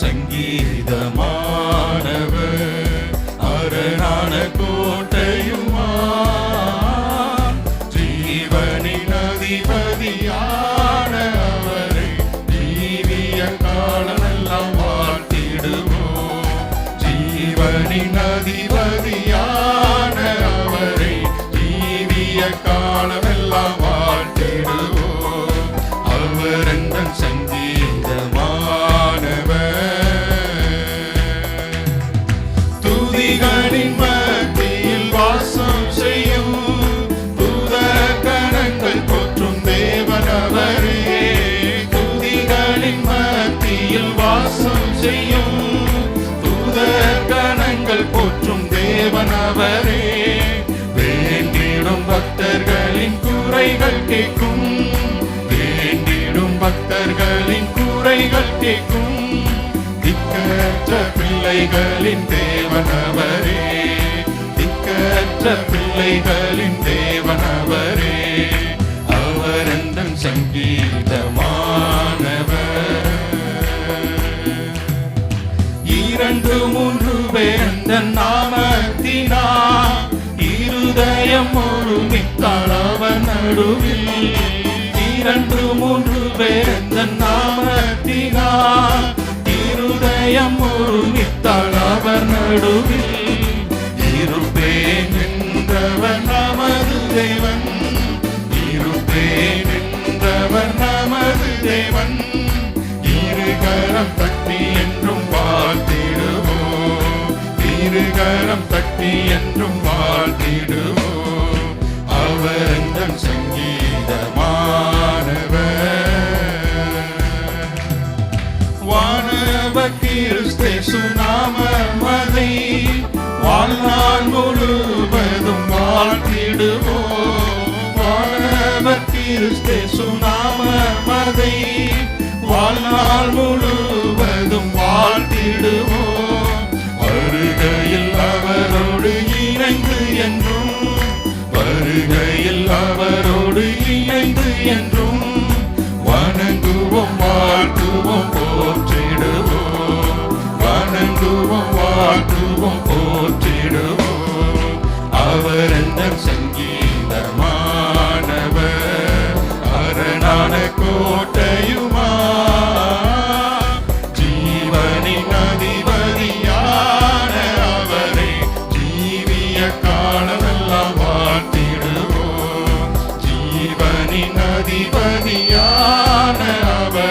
சங்கீதமானவர். அரணான கோட்டையுமா ஜீவனின் அதிபதியான அவரை ஜீவிய காலமெல்லாம் வாழ்த்திடுவோம். ஜீவனின் அதிபதியான அவரை ஜீவிய காலமெல்லாம் வாழ்த்திடுவோம். அவர் எந்த துதிகளின் மத்தியில் வாசம் செய்யும் தூத கணங்கள் போற்றும் தேவனவரே துதிகளின் மத்தியில் வாசம் செய்யும் தூத கணங்கள் போற்றும் தேவனவரே வேண்டிடும் பக்தர்களின் குறைகள் கேட்கும். வேண்டிடும் பக்தர்களின் குறைகள் கேட்கும். திக்கற்ற பிள்ளைகளின் தேவனவரே. திக்கற்ற பிள்ளைகளின் தேவனவரே. அவர் எந்த சங்கீதமானவர். இரண்டு மூன்று பேர்ந்த நாமத்தினா இருதயம் ஒருமித்தாள் அவர் நடுவில். இரண்டு மூன்று பேர்ந்த இருதயம் ஒருமித்தாள் அவர் நடுவில். இருப்பேன் என்றவர் நமது தேவன். இருப்பேன் என்றவர் நமது தேவன். இருகரம் தட்டி என்றும் வாழ்த்திடுவோம். இருகரம் தட்டி என்றும் கிறிஸ்தே கிறிஸ்தேசு நாமமதை வாழ்நாள் முழுவதும் வாழ்த்திடுவோம். வானவ கிறிஸ்தேசு நாமமதை வாழ்நாள் முழுவதும் வாழ்த்திடுவோம். வருகையில் அவரோடு இணைந்து என்றும் வருகையில் அவரோடு இணைந்து என்றும் வணங்குவோம் வாழ்த்துவோம் போற்றிடுவோம் வணங்குவோம் வாழ்த்துவோம் போற்றிடுவோம். அவர் எந்த சங்கீதமானவர் அரணான கோட்டையுமா? ஜீவனின் அதிபதியான அவரை ஜீவிய காலமெல்லாம் வாழ்த்திடுவோம். ஜீவனின் அதிபதியான அவர்